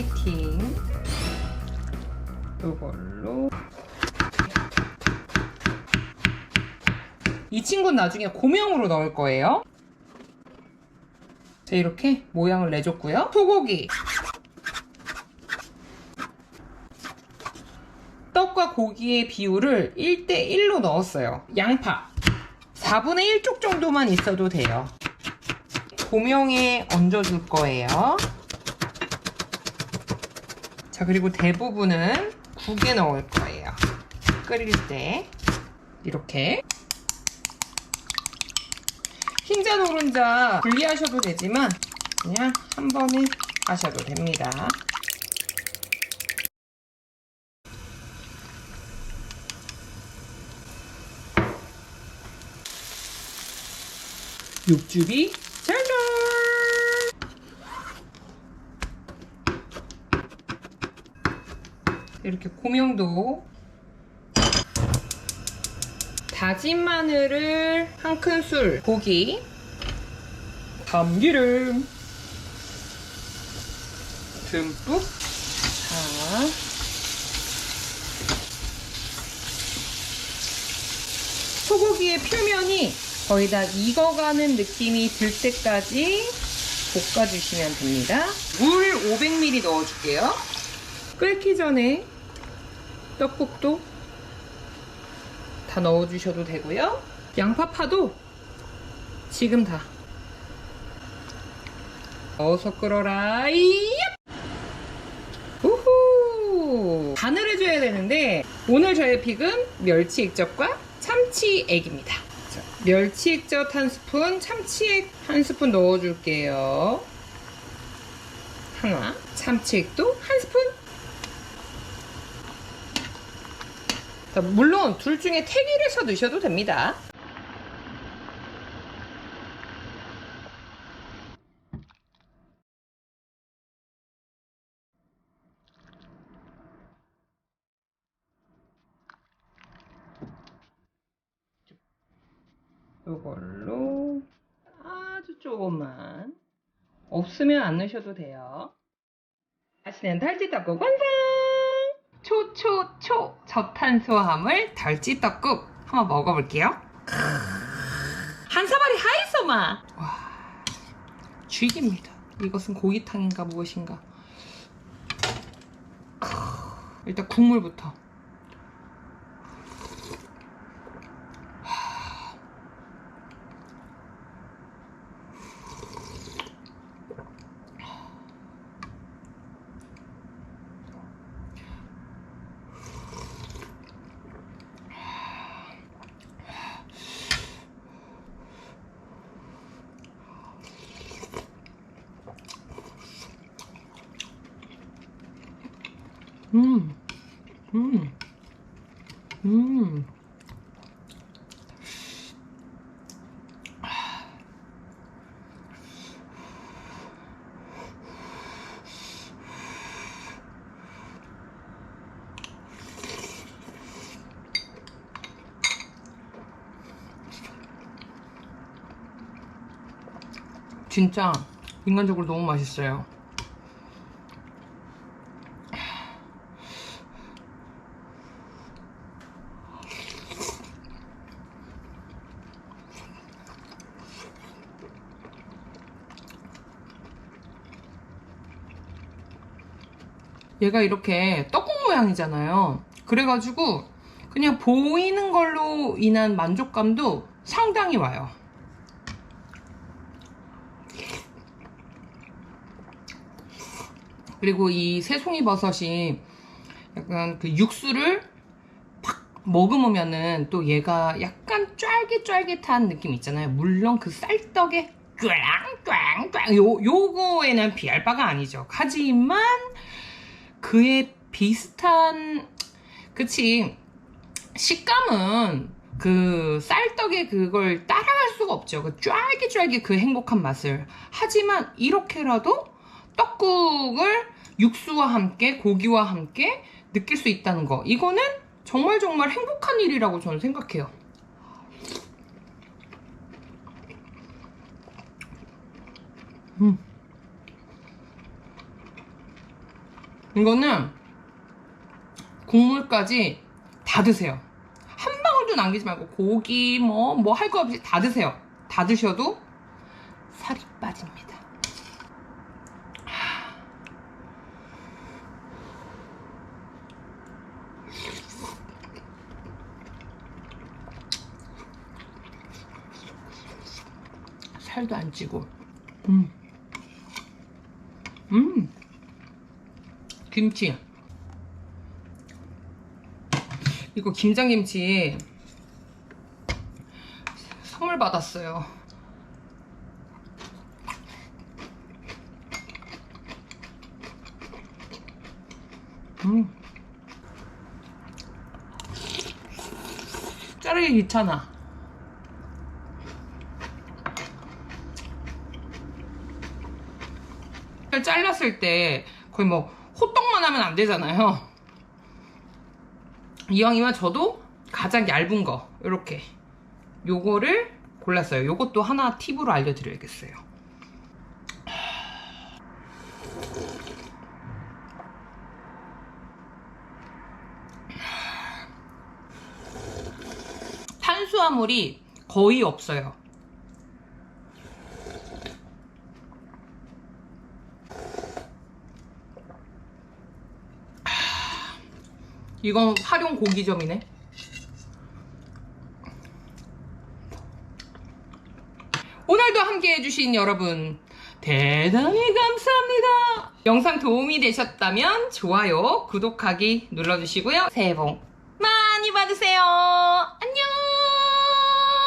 플레이팅 이걸로 이 친구는 나중에 고명으로 넣을 거예요. 자, 이렇게 모양을 내줬고요. 소고기. 떡과 고기의 비율을 1대1로 넣었어요. 양파. 4분의 1쪽 정도만 있어도 돼요. 고명에 얹어줄 거예요. 자, 그리고 대부분은 국에 넣을 거예요. 끓일 때. 이렇게. 흰자 노른자 분리하셔도 되지만 그냥 한 번에 하셔도 됩니다. 육즙이 짜잔! 이렇게 고명도 다진 마늘을 한 큰술, 고기, 참기름 듬뿍 자, 소고기의 표면이 거의 다 익어가는 느낌이 들 때까지 볶아주시면 됩니다. 물 500ml 넣어줄게요. 끓기 전에 떡국도 다 넣어주셔도 되고요. 양파파도 지금 다 넣어서 끓어라. 우후! 간을 해줘야 되는데 오늘 저의 픽은 멸치 액젓과 참치 액입니다. 자, 멸치 액젓 한 스푼, 참치 액 한 스푼 넣어줄게요. 하나, 참치 액도 한 스푼. 자, 물론 둘 중에 택일해서 넣으셔도 됩니다. 이걸로 아주 조금만 없으면 안 넣으셔도 돼요. 다시는 달찌떡국 완성! 초초초 저탄수화물 덜찌떡국 한번 먹어볼게요. 한 사발이 하이소마! 와, 죽입니다. 이것은 고기탕인가 무엇인가. 일단 국물부터. 음, 음, 음. 진짜 인간적으로 너무 맛있어요. 얘가 이렇게 떡국 모양이잖아요. 그래가지고 그냥 보이는 걸로 인한 만족감도 상당히 와요. 그리고 이 새송이 버섯이 약간 그 육수를 팍 머금으면은 또 얘가 약간 쫄깃쫄깃한 느낌 있잖아요. 물론 그 쌀떡에 꽝꽝꽝 요 요거에는 비할 바가 아니죠. 하지만 그에 비슷한 그치 식감은 그 쌀떡의 그걸 따라갈 수가 없죠. 그 쫄깃쫄깃 그 행복한 맛을. 하지만 이렇게라도 떡국을 육수와 함께 고기와 함께 느낄 수 있다는 거. 이거는 정말 정말 행복한 일이라고 저는 생각해요. 음. 이거는 국물까지 다 드세요. 한 방울도 남기지 말고 고기 뭐 뭐 할 거 없이 다 드세요. 다 드셔도 살이 빠집니다. 살도 안 찌고. 음. 음. 김치. 이거 김장김치 선물 받았어요. 음. 자르기 귀찮아. 잘랐을 때 거의 뭐 호떡만 하면 안 되잖아요. 이왕이면 저도 가장 얇은 거 이렇게 요거를 골랐어요. 요것도 하나 팁으로 알려드려야겠어요. 탄수화물이 거의 없어요. 이건 활용 고기점이네. 오늘도 함께 해주신 여러분 대단히 감사합니다. 영상 도움이 되셨다면 좋아요, 구독하기 눌러주시고요. 새해 복 많이 받으세요. 안녕!